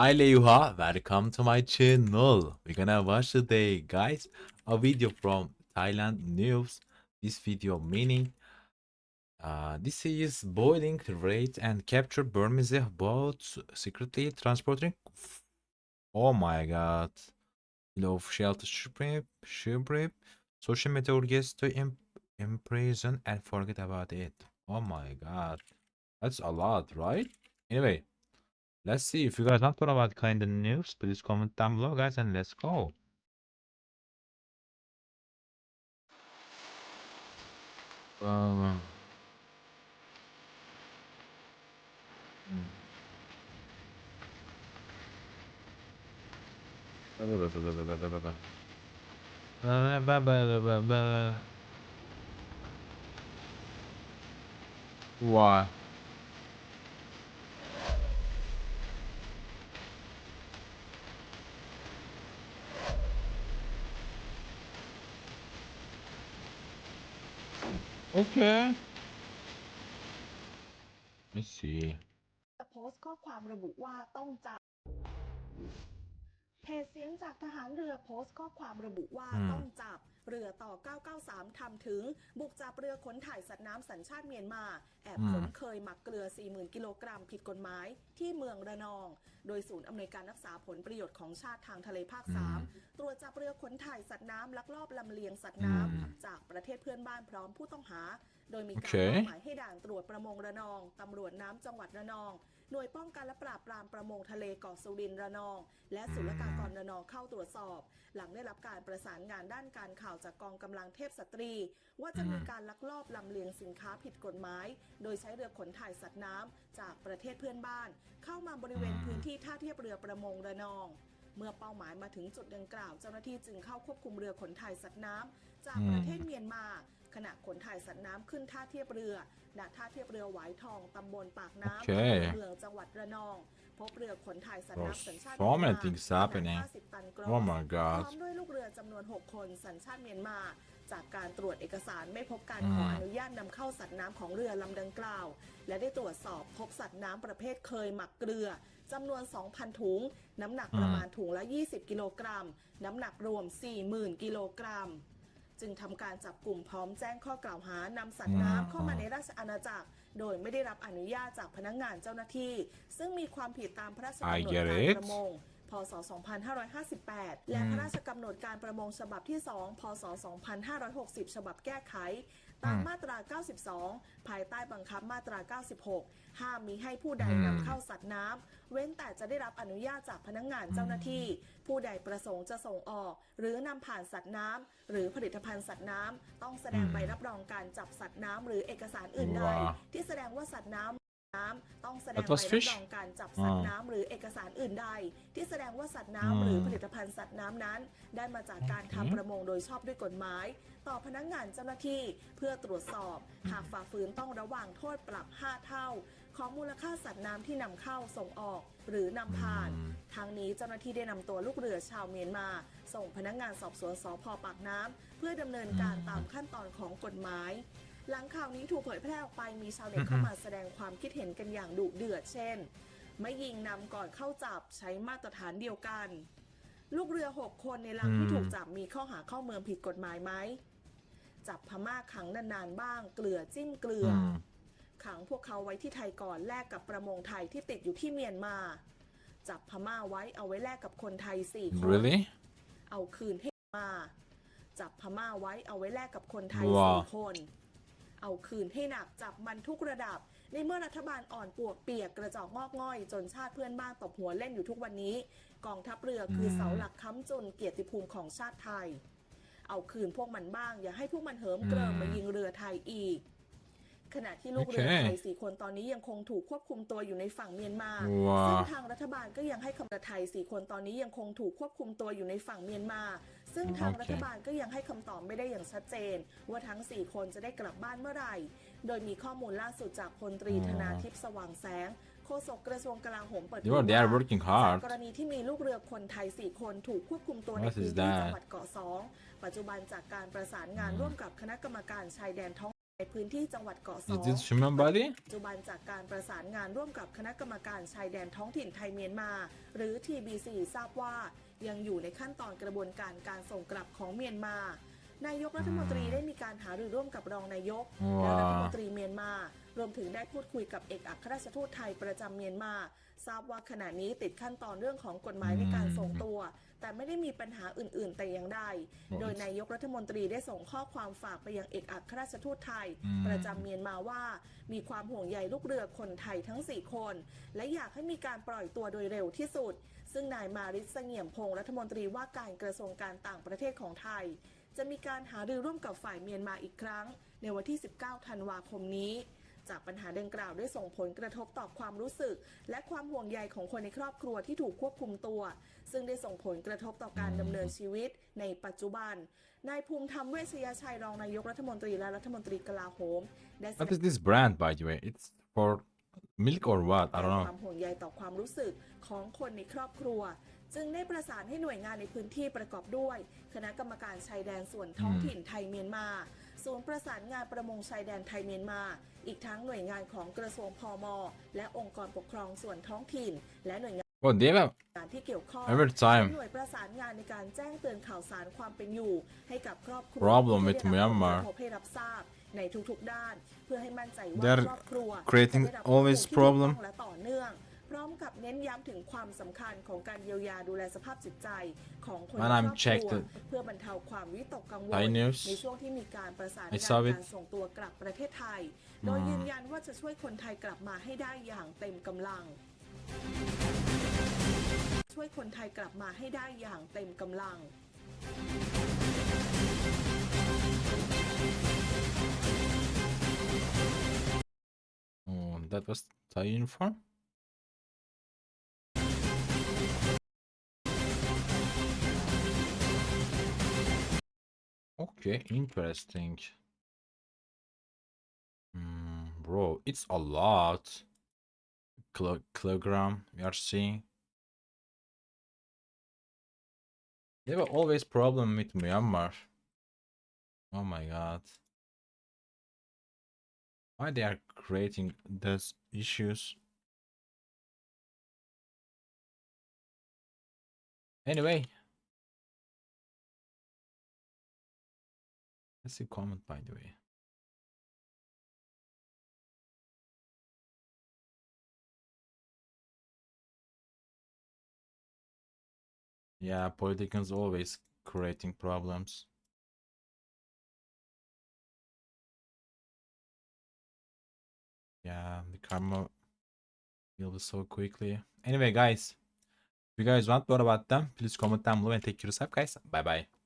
Hi Leyuha, welcome to my channel. We're gonna watch today, guys, a video from Thailand news. This video meaning uh, this is boiling rate and capture Burmese boats secretly transporting. Oh my god. Love shelter ship, ship, social meteor gets to imp- imprison and forget about it. Oh my god. That's a lot, right? Anyway, let's see if you guys to know about kind of news. Please comment down below, guys, and let's go. Um, Why? Okay. Let's see. โพสต์ข้อความระบุว่าต้องจับเพ จเสียงจากทหารเรือโพสต์ข้อความระบุว่าอืม ต้องจับเรือต่อ 993 ทำถึง บุกจับเรือขนถ่ายสัตว์น้ำสัญชาติเมียนมา แอบขนเคยหมักเกลือ 40,000 กิโลกรัมผิดกฎหมาย ที่เมืองระนอง โดยศูนย์อำนวยการรักษาผลประโยชน์ของชาติทางทะเลภาค 3 ตรวจจับเรือขนถ่ายสัตว์น้ำลักลอบลำเลียงสัตว์น้ำจากประเทศเพื่อนบ้านพร้อมผู้ต้องหา โดยมีการโอเค มอบหมายให้ด่านตรวจประมงระนองตำรวจน้ำจังหวัดระนอง หน่วยป้องกันและปราบปรามประมงทะเลเกาะสุรินทร์ระนอง และศุลกากรระนองเข้าตรวจสอบ หลังได้รับการประสานงานด้านการข่าวจากกองกำลังเทพสตรี ว่าจะมีการลักลอบลำเลียงสินค้าผิดกฎหมาย โดยใช้เรือขนถ่ายสัตว์น้ำจากประเทศเพื่อนบ้าน เข้ามาบริเวณพื้นที่ท่าเทียบเรือประมงระนอง เมื่อเป้าหมายมาถึงจุดดังกล่าว เจ้าหน้าที่จึงเข้าควบคุมเรือขนถ่ายสัตว์น้ำจากประเทศเมียนมา ขณะขนถ่ายสัตว์น้ำขึ้นท่าเทียบเรือณท่าเทียบเรือหวายทองตำบลปากน้ำโอเคเมืองจังหวัดระนอง พบเรือขนถ่ายสัตว์ There's น้ำสัญชาติ so เมี many ยนมา things ขนาด happening. 50ตันกรอ Oh ส my พร้อ god. มด้วยลูกเรือจำนวน 6 คนสัญชาติเมียนมา จากการตรวจเอกสารไม่พบการขออืมอนุญาตนำเข้าสัตว์น้ำของเรือลำดังกล่าว และได้ตรวจสอบพบสัตว์น้ำประเภทเคยหมักเกลือ จำนวน 2,000 ถุง น้ำหนักประมาณถุงละ 20 กิโลกรัม น้ำหนักรวม 40,000 กิโลกรัม จึงทำการจับกลุ่มพร้อมแจ้งข้อกล่าวหานำสัตว์น้ำเข้ามาในราชอาณาจักร โดยไม่ได้รับอนุญาตจากพนักงานเจ้าหน้าที่ ซึ่งมีความผิดตามพระราชกำหน I ด get การ it ประมง พศ 2558 และพระราชกำหนดการประมงฉบับที่ 2 พศ 2560 ฉบับแก้ไข ตามอืมมาตรา 92 ภายใต้บังคับมาตรา 96 ห้ามมีให้ผู้ใดอืมนำเข้าสัตว์น้ำ เว้นแต่จะได้รับอนุญาตจากพนักงานเจ้าหน้าที่ ผู้ใดประสงค์จะส่งออก หรือนำผ่านสัตว์น้ำ หรือผลิตภัณฑ์สัตว์น้ำ ต้องแสดงใบรับรองการจับสัตว์น้ำหรือเอกสารอื่นใดว้าที่แสดงว่าสัตว์น้ำ น้ำต้องแสดง That ใบ was รับ fish? รองการจับสัตว์อ่าน้ำหรือเอกสารอื่นใด ที่แสดงว่าสัตว์อืมน้ำหรือผลิตภัณฑ์สัตว์น้ำนั้น ได้มาจากการโอเคทำประมงโดยชอบด้วยกฎหมาย ต่อพนักงานเจ้าหน้าที่เพื่อตรวจสอบ หากฝ่าฝืนต้องระวังโทษปรับ 5 เท่า ของมูลค่าสัตว์น้ำที่นำเข้าส่งออกหรือนำผ่านอืมทางนี้เจ้าหน้าที่ได้นำตัวลูกเรือชาวเมียนมา ส่งพนักงานสอบสวนสพปากน้ำเพื่อดำเนินการตามขั้นตอนของกฎหมาย หลังข่าวนี้ถูกเผยแพร่ออกไปมีชาวเน็ตเข้ามาแสดงความคิดเห็นกันอย่างดุเดือดเช่น ไม่ยิงนำก่อนเข้าจับใช้มาตรฐานเดียวกัน ลูกเรือ 6 คนในลำที่อืมถูกจับมีข้อหาเข้าเมืองผิดกฎหมายไหมจับพม่าขังนานๆบ้าง เกลือจิ้มเกลืออือมขังพวกเขาไว้ที่ไทยก่อนแลกกับประมงไทยที่ติดอยู่ที่เมียนมา จับพม่าไว้เอาไว้แลกกับคนไทยสี่คน Really? เอาคืนให้มา จับพม่าไว้เอาไว้แลกกับคนไทยว้าสี่คน เอาคืนให้หนักจับมันทุกระดับ ในเมื่อรัฐบาลอ่อนปวกเปียกกระจอกงอกง่อย จนชาติเพื่อนบ้านตบหัวเล่นอยู่ทุกวันนี้ กองทัพเรือคือเสาหลักค้ำจนเกียรติภูมิของชาติไทย เอาคืนพวกมันบ้าง อย่าให้พวกมันเหิมเกริมมายิงเรือไทยอีก ขณะที่ลูกเรือโอเคไทยสี่คนตอนนี้ยังคงถูกควบคุมตัวอยู่ในฝั่งเมียนมาว้าซึ่งทางรัฐบาลก็ยังให้คำตอบไทยสี่คนตอนนี้ยังคงถูกควบคุมตัวอยู่ในฝั่งเมียนมา ซึ่งทางโอเครัฐบาลก็ยังให้คำตอบไม่ได้อย่างชัดเจน ว่าทั้ง 4 คนจะได้กลับบ้านเมื่อไหร่ โดยมีข้อมูลล่าสุดจากพลตรีอ๋อธนาทิพย์สว่างแสงโฆษกกระทรวงกลาโหมเปิดเผ They ย were they are ว่า working จาก hard. กรณีที่มีลูกเรือคนไทย 4 คนถูกควบคุมตัวใน What is พื้นที่ that? จังหวัดเกาะสองปัจจุบันจากการประสานงานร่วมกับคณะกรรมการชายแดนท้อง ในพื้นที่จังหวัดเกาะสอ Is ง this human body? ปัจจุบันจากการประสานงานร่วมกับคณะกรรมการชายแดนท้องถิ่นไทยเมียนมา หรือ TBC ทราบว่ายังอยู่ในขั้นตอนกระบวนการการส่งกลับของเมียนมา นายกรัฐมนตรีได้มีการหารือร่วมกับรองนายก และรัฐมนตรีเมียนมา รวมถึงได้พูดคุยกับเอกอัครราชทูตไทยประจำเมียนมา ทราบว่าขณะนี้ติดขั้นตอนเรื่องของกฎหมายในการส่งตัว แต่ไม่ได้มีปัญหาอื่น ๆ แต่อย่างใดโดยนายกรัฐมนตรีได้ส่งข้อความฝากไปยังเอกอัครราชทูตไทยอืมประจำเมียนมาว่า มีความห่วงใยลูกเรือคนไทยทั้ง 4 คน และอยากให้มีการปล่อยตัวโดยเร็วที่สุด ซึ่งนายมาริสเสงี่ยมพงศ์รัฐมนตรีว่าการกระทรวงการต่างประเทศของไทย จะมีการหารือร่วมกับฝ่ายเมียนมาอีกครั้ง ในวันที่ 19 ธันวาคมนี้ จากปัญหาดังกล่าวได้ส่งผลกระทบต่อความรู้สึก และความห่วงใยของคนในครอบครัวที่ถูกควบคุมตัว ซึ่งได้ส่งผลกระทบต่อการดำเนินชีวิตในปัจจุบันนายภูมิธรรมเวชยชัยรองนายกรัฐมนตรีและรัฐมนตรีกลาโหมได้แสด What ง is this brand, by the way? It's for milk or what? I don't ค know. วามห่วงใยต่อความรู้สึกของคนในครอบครัว จึงได้ประสานให้หน่วยงานในพื้นที่ประกอบด้วย คณะกรรมการชายแดนส่วนท้องถิ่นไทยเมียนมาศูนย์ประสานงานประมงชายแดนไทยเมียนมา อีกทั้งหน่วยงานของกระทรวงพมและองค์กรปกครองส่วนท้องถิ่น และหน่วยงาน Oh, they have ที่เกี่ยวข้อง every time. หน่วยประสานงานในการแจ้งเตือนข่าวสารความเป็นอยู่ ให้กับครอบครัว Problem ที่ with ได้รับผล Myanmar กระทบให้รับทราบในทุกๆด้าน เพื่อให้มั่นใจว่า They're ครอบครัว creating จะได้รับข้อมูล always ที่ถูก problem ต้องและต่อเนื่อง พร้อมกับเน้นย้ำถึงความสำคัญของการเยียวยาดูแลสภาพจิตใจของคนใน When คร I'm อบครั checked ว it- เพื่อบรรเทาความวิตกกังวล Thai news ในช่วงที่มีการประสาน I งาน saw it การส่งตัวกลับประเทศไทย โดยยืนยันว่าจะช่วยคนไทยกลับมาให้ได้อย่างเต็มกำลัง ช่วยคนไทยกลับมาให้ได้อย่างเต็มกำลัง Oh, that was Thai uniform? Okay, interesting. Hmm, bro, it's a lot. Kilo- kilogram we are seeing. They have always problem with Myanmar. Oh my god. Why they are creating those issues? Anyway. Let's see comment by the way. Yeah, politicians always creating problems. Yeah, the karma heals so quickly. Anyway, guys, if you guys want more about them, please comment down below and take yourself, guys. Bye bye.